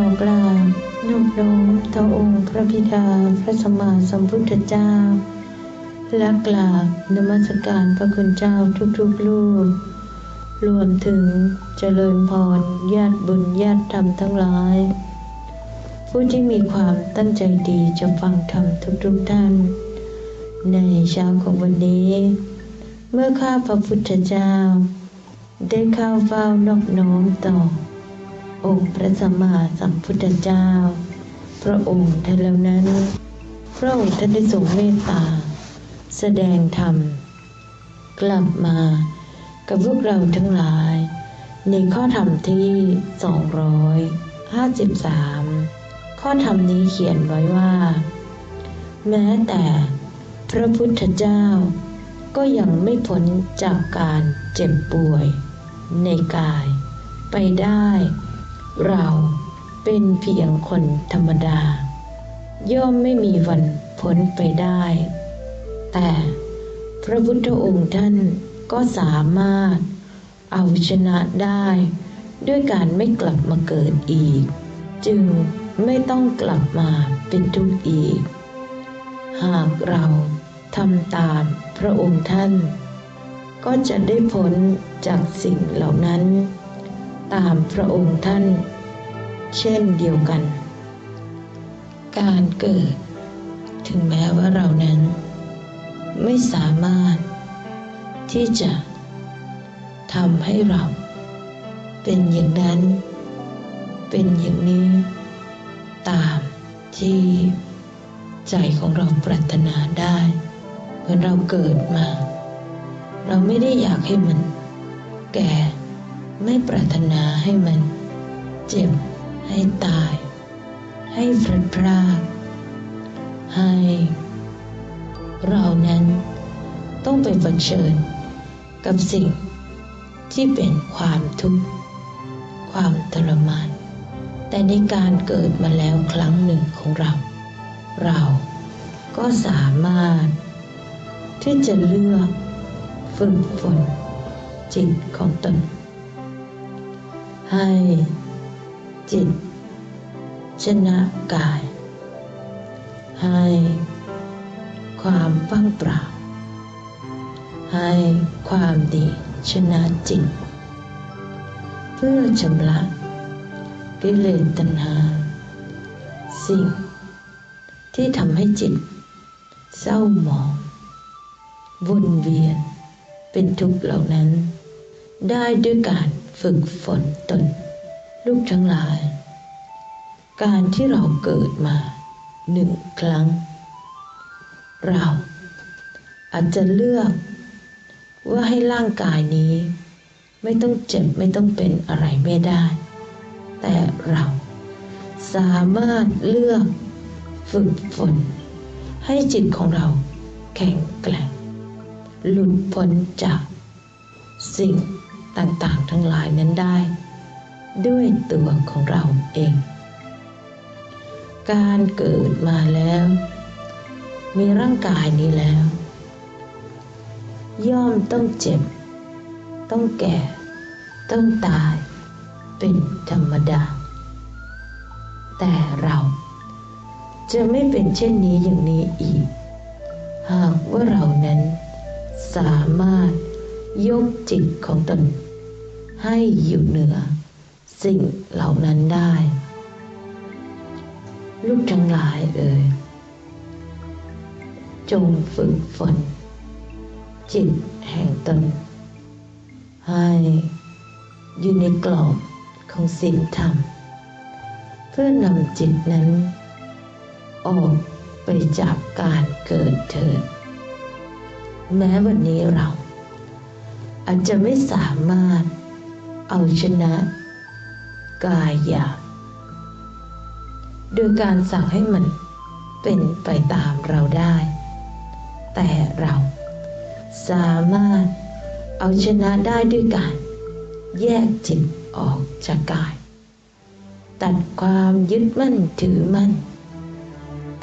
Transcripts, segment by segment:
อกราบนอบน้อมต่อองค์พระบิดาพระสมมาสัมพุทธเจ้า และกราบนมัสการพระคุณเจ้าทุกๆรูปรวมถึงเจริญพรญาติบุญญาติธรรมทั้งหลาย ผู้ที่มีความตั้งใจดีจะฟังธรรมทุกๆท่าน ในเช้าของวันนี้ เมื่อข้าพระพุทธเจ้า ได้เข้าเฝ้านอบน้อมต่อ องค์พระสัมมาสัมพุทธเจ้า พระองค์ท่านแล้วนั้น พระองค์ท่านได้ทรงเมตตา แสดงธรรม กลับมากับพวกเราทั้งหลาย ในข้อธรรมที่ 253 ข้อธรรมนี้เขียนไว้ว่า แม้แต่พระพุทธเจ้าก็ยังไม่พ้นจากการเจ็บป่วย ในกายไปได้ เราเป็นเพียงคนธรรมดา ย่อมไม่มีวันพ้นไปได้ แต่พระพุทธองค์ท่านก็สามารถเอาชนะได้ ด้วยการไม่กลับมาเกิดอีก จึงไม่ต้องกลับมาเป็นทุกข์อีก หากเราทำตามพระองค์ท่าน ก็จะได้พ้นจากสิ่งเหล่านั้น ตามพระองค์ท่าน เช่นเดียวกัน การเกิด ถึงแม้ว่าเรานั้น ไม่สามารถที่จะทำให้เรา เป็นอย่างนั้น เป็นอย่างนี้ ตามที่ใจของเราปรารถนาได้เหมือนเราเกิดมา เราไม่ได้อยากให้มัน แก่ ไม่ปรารถนาให้มัน เจ็บ ให้ตาย ให้พลัดพรากให้เรานั้นต้องไปเผชิญกับสิ่งที่เป็นความทุกข์ ความทรมาน แต่ในการเกิดมาแล้วครั้งหนึ่งของเรา เราก็สามารถ ที่จะเลือกฝึกฝนจิตของตน ให้จิต ชนะกาย ให้ความว่างเปล่า ให้ความดีชนะจิต เพื่อชำระกิเลสตัณหา สิ่ง ที่ทำให้จิต เศร้าหมองวนเวียนเป็นทุกข์เหล่านั้น ได้ด้วยการ ฝึกฝนตน ลูกทั้งหลาย การที่เราเกิดมาหนึ่งครั้ง เราอาจจะเลือกว่าให้ร่างกายนี้ ไม่ต้องเจ็บไม่ต้องเป็นอะไรไม่ได้ แต่เราสามารถเลือกฝึกฝน ให้จิตของเราแข็งแกร่ง หลุดพ้นจากสิ่ง ต่างๆ ทั้งหลายนั้นได้ ด้วยตัวของเราเอง การเกิดมาแล้ว มีร่างกายนี้แล้ว ย่อมต้องเจ็บ ต้องแก่ ต้องตาย เป็นธรรมดา แต่เราจะไม่เป็นเช่นนี้อย่างนี้อีก หากว่าเรานั้นสามารถยกจิตของตน ให้อยู่เหนือ สิ่งเหล่านั้นได้ ลูกทั้งหลายเอ่ยจงฝึกฝน จิตแห่งตน ให้อยู่ในกรอบของศีลธรรม เพื่อนำจิตนั้น ออกไปจากการเกิดเถิด แม้วันนี้เราอาจจะไม่สามารถ เอาชนะ กายหยาบโดยการสั่งให้มันเป็นไปตามเราได้ แต่เราสามารถเอาชนะได้ด้วยการแยกจิตออกจากกาย ตัดความยึดมั่นถือมั่น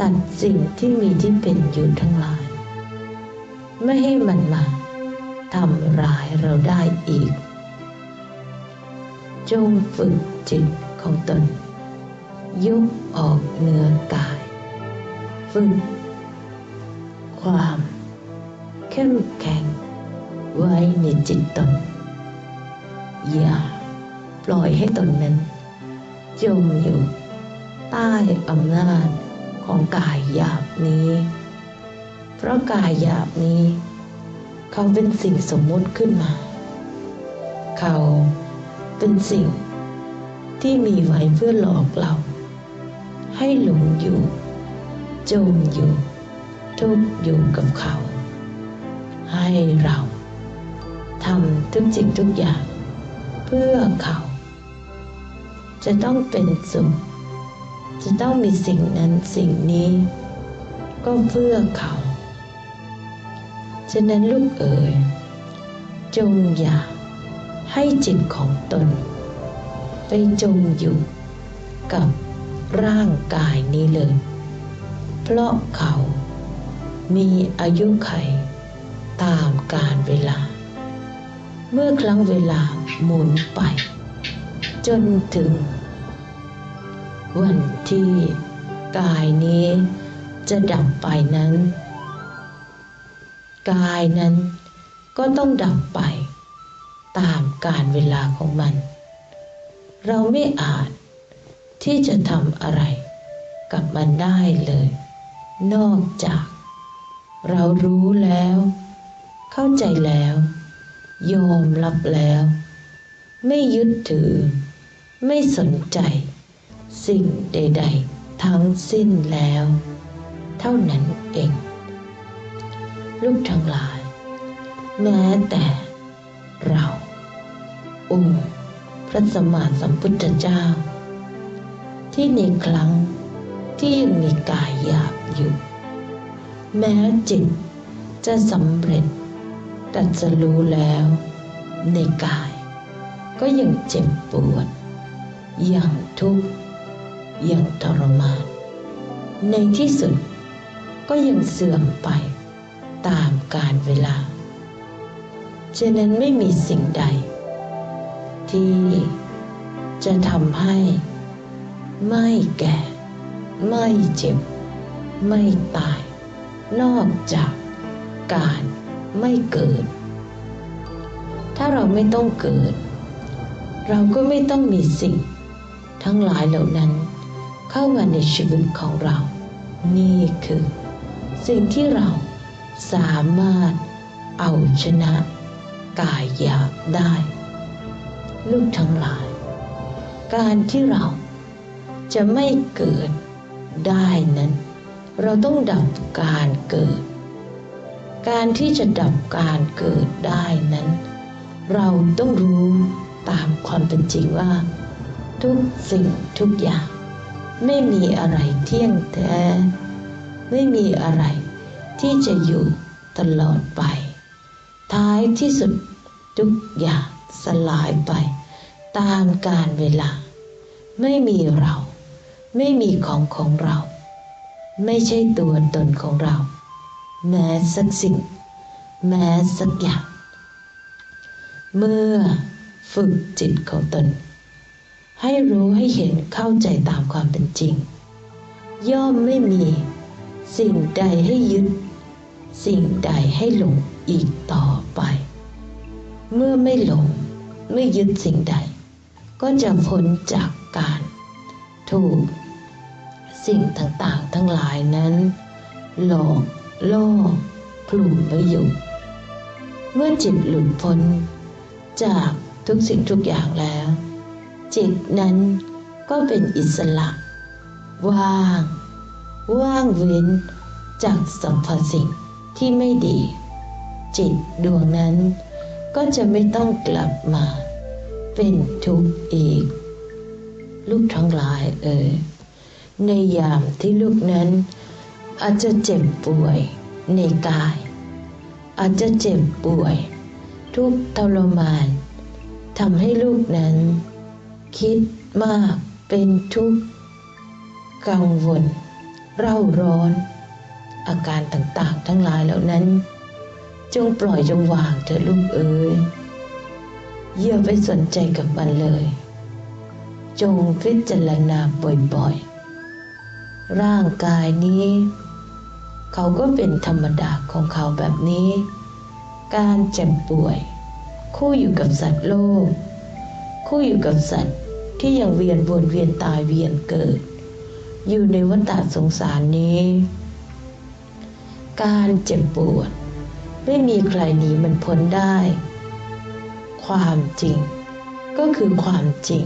ตัดสิ่งที่มีที่เป็นอยู่ทั้งหลาย ไม่ให้มันมาทำร้ายเราได้อีก จงฝึกจิตของตนยกออกเหนือกาย ฝึก ความเข้มแข็งไว้ในจิตตน อย่าปล่อยให้ตนนั้น จมอยู่ใต้อำนาจของกายหยาบนี้ เพราะกายหยาบนี้ เขาเป็นสิ่งสมมุติขึ้นมา เขา เป็นสิ่งที่มีไว้เพื่อหลอกเรา ให้หลงอยู่ จมอยู่ทุกอยู่กับเขา ให้เราทำทุกสิ่งทุกอย่าง เพื่อเขา จะต้องเป็นสุขจะต้องมีสิ่งนั้นสิ่งนี้ ก็เพื่อเขา ฉะนั้นลูกเอ๋ยจงอย่า ให้จิตของตน ไปจมอยู่กับร่างกายนี้เลย เพราะเขามีอายุไขตามกาลเวลา เมื่อครั้งเวลาหมุนไป จนถึง วันที่กายนี้จะดับไปนั้น กายนั้นก็ต้องดับไป ตามกาลเวลาของมัน เราไม่อาจที่จะทำอะไรกับมันได้เลย นอกจาก เรารู้แล้ว เข้าใจแล้ว ยอมรับแล้ว ไม่ยึดถือ ไม่สนใจ สิ่งใด ๆ ทั้งสิ้นแล้ว เท่านั้นเอง ลูกทั้งหลาย แม้แต่เรา องค์ พระสัมมาสัมพุทธเจ้า ที่ในครั้งที่ยังมีกายหยาบอยู่ แม้จิตจะสำเร็จตรัสรู้แล้ว ในกาย ก็ยังเจ็บปวด อย่างทุกข์อย่างทรมาน ในที่สุดก็ยังเสื่อมไปตามกาลเวลา ฉะนั้นไม่มีสิ่งใด ที่จะทำให้ไม่แก่ ไม่เจ็บ ไม่ตาย นอกจากการไม่เกิด ถ้าเราไม่ต้องเกิด เราก็ไม่ต้องมีสิ่ง ทั้งหลายเหล่านั้น เข้ามาในชีวิตของเรา นี่คือ สิ่งที่เราสามารถเอาชนะกายหยาบได้ ลูกทั้งหลาย การที่เราจะไม่เกิดได้นั้น เราต้องดับการเกิด การที่จะดับการเกิดได้นั้น เราต้องรู้ตามความเป็นจริงว่า ทุกสิ่งทุกอย่าง ไม่มีอะไรเที่ยงแท้ ไม่มีอะไรที่จะอยู่ตลอดไป ท้ายที่สุดทุกอย่าง สลายไป ตามกาลเวลา ไม่มีเรา ไม่มีของของเรา ไม่ใช่ตัวตนของเรา แม้สักสิ่ง แม้สักอย่าง เมื่อฝึกจิตของตน ให้รู้ให้เห็นเข้าใจตามความเป็นจริง ย่อมไม่มีสิ่งใดให้ยึด สิ่งใดให้หลงอีกต่อไป เมื่อไม่หลง ไม่ยึดสิ่งใด ก็จะพ้นจากการถูกสิ่งต่างๆ ทั้งหลายนั้น หลอกล่อคลุมไว้อยู่ เมื่อจิตหลุดพ้น จากทุกสิ่งทุกอย่างแล้ว จิตนั้นก็เป็นอิสระ ว่าง ว่างเว้น จากสัมผัสสิ่งที่ไม่ดี จิตดวงนั้น ก็จะไม่ต้องกลับมา เป็นทุกข์อีก ลูกทั้งหลายเอ่ยในยามที่ลูกนั้นอาจจะเจ็บป่วยในกาย อาจจะเจ็บป่วย ทุกข์ทรมานทำให้ลูกนั้น คิดมากเป็นทุกข์กังวล เร่าร้อน อาการต่างๆทั้งหลายเหล่านั้น จงปล่อยจงวางเถอะลูกเอ๋ยอย่าไปสนใจกับมันเลยจจงพิจารณาบ่อยๆ ร่างกายนี้ เขาก็เป็นธรรมดาของเขาแบบนี้ การเจ็บป่วย คู่อยู่กับสัตว์โลก คู่อยู่กับสัตว์ที่ยังเวียนวนเวียนตายเวียนเกิด อยู่ในวัฏสงสารนี้ การเจ็บปวด ไม่มีใครหนีมันพ้นได้ ความจริง ก็คือความจริง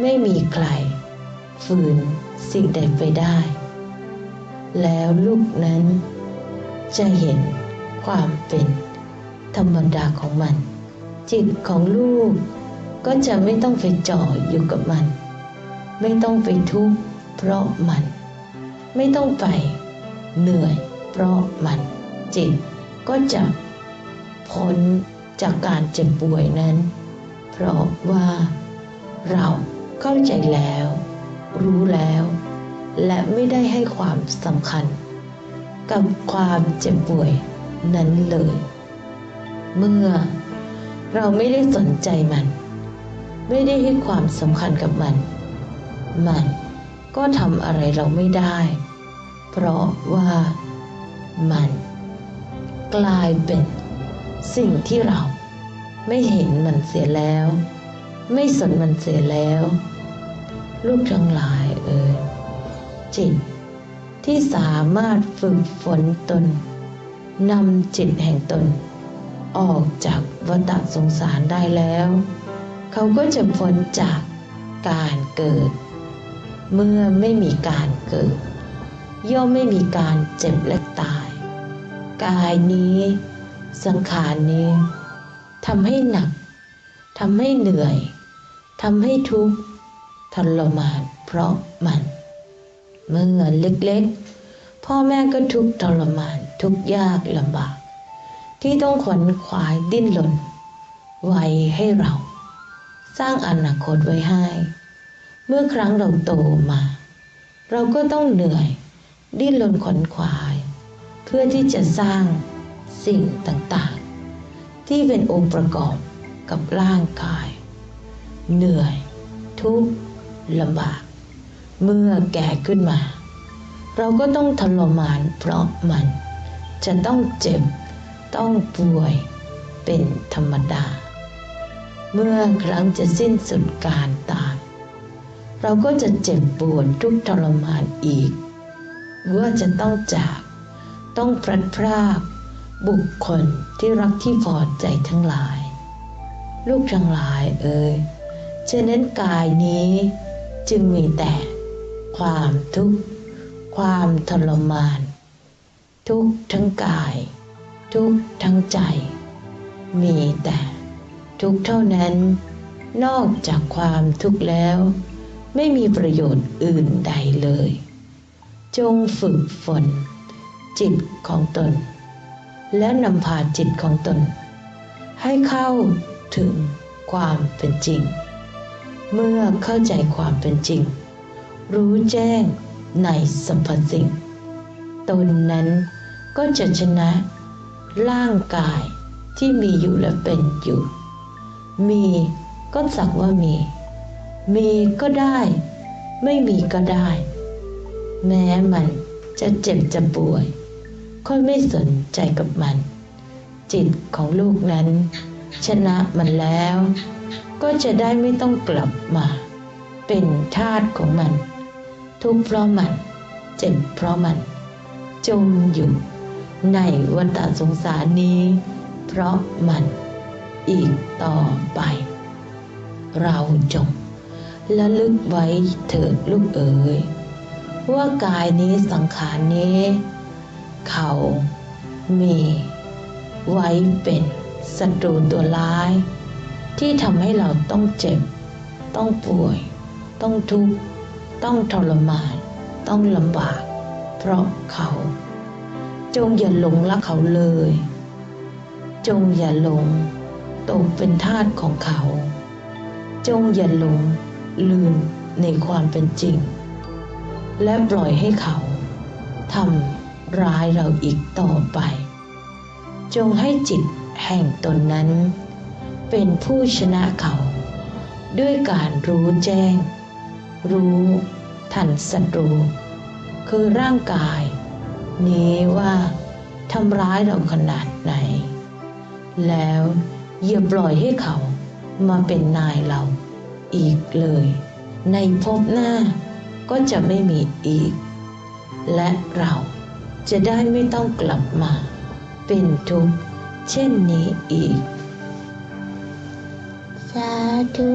ไม่มีใคร ฝืนสิ่งใดไปได้ แล้วลูกนั้น จะเห็นความเป็นธรรมดาของมัน จิตของลูกก็จะไม่ต้องไปจ่ออยู่กับมัน ไม่ต้องไปทุกข์เพราะมัน ไม่ต้องไปเหนื่อยเพราะมันจิต ก็จะพ้นจากการเจ็บป่วยนั้น เพราะว่าเราเข้าใจแล้ว รู้แล้ว และไม่ได้ให้ความสำคัญ กับความเจ็บป่วยนั้นเลย เมื่อเราไม่ได้สนใจมัน ไม่ได้ให้ความสำคัญกับมัน มันก็ทำอะไรเราไม่ได้ เพราะว่ามัน กลายเป็นสิ่งที่เราไม่เห็นมันเสียแล้ว ไม่สนมันเสียแล้ว ลูกทั้งหลายเอ่ยจิตที่สามารถฝึกฝนตนนำจิตแห่งตน ออกจากวัฏสงสารได้แล้ว เขาก็จะพ้นจากการเกิด เมื่อไม่มีการเกิด ย่อมไม่มีการเจ็บและตาย กายนี้ สังขารนี้ทำให้หนักทำให้เหนื่อยทำให้ทุกข์ทรมานเพราะมัน เมื่อเล็กๆ พ่อแม่ก็ทุกข์ทรมานทุกข์ยากลำบาก ที่ต้องขวนขวายดิ้นรนไว้ให้เรา สร้างอนาคตไว้ให้ เมื่อครั้งเราโตมา เราก็ต้องเหนื่อย ดิ้นรนขวนขวาย เพื่อที่จะสร้างสิ่งต่างๆ ที่เป็นองค์ประกอบกับร่างกาย เหนื่อย ทุกข์ลำบาก เมื่อแก่ขึ้นมา เราก็ต้องทรมานเพราะมัน จะต้องเจ็บ ต้องป่วยเป็นธรรมดา เมื่อครั้งจะสิ้นสุดการตายเราก็จะเจ็บปวดทุกทรมานอีกว่าจะต้องจาก ต้องพลัดพรากบุคคลที่รักที่พอใจทั้งหลาย ลูกทั้งหลายเอ่ยฉะนั้นกายนี้จึงมีแต่ความทุกข์ ความทรมาน ทุกทั้งกาย ทุกทั้งใจ มีแต่ทุกเท่านั้น นอกจากความทุกข์แล้ว ไม่มีประโยชน์อื่นใดเลย จงฝึกฝน จิตของตน และนำพาจิตของตน ให้เข้าถึงความเป็นจริง เมื่อเข้าใจความเป็นจริง รู้แจ้งในสัมพันสิ่ง ตนนั้นก็จะชนะร่างกายที่มีอยู่และเป็นอยู่ มีก็สักว่ามี มีก็ได้ ไม่มีก็ได้ แม้มันจะเจ็บจะป่วย ค่อยไม่สนใจกับมัน จิตของลูกนั้น ชนะมันแล้ว ก็จะได้ไม่ต้องกลับมา เป็นทาสของมัน ทุกข์เพราะมัน เจ็บเพราะมัน จมอยู่ในวัฏสงสารนี้ เพราะมันอีกต่อไป เราจงและลึกไว้เถิดลูกเอ๋ยว่ากายนี้สังขารนี้ เขามีไว้เป็นศัตรูตัวร้าย ที่ทำให้เราต้องเจ็บ ต้องป่วย ต้องทุกข์ ต้องทรมาน ต้องลำบาก เพราะเขา จงอย่าหลงรักเขาเลย จงอย่าหลงตกเป็นทาสของเขา จงอย่าหลงลืมในความเป็นจริง และปล่อยให้เขาทำ ร้ายเราอีกต่อไป จงให้จิตแห่งตนนั้น เป็นผู้ชนะเขา ด้วยการรู้แจ้ง รู้ทันศัตรู คือร่างกาย นี้ว่าทำร้ายเราขนาดไหน แล้วอย่าปล่อยให้เขามาเป็นนายเราอีกเลย ในภพหน้าก็จะไม่มีอีก และเรา จะได้ไม่ต้องกลับมา เป็นทุกข์เช่นนี้อีก สาธุ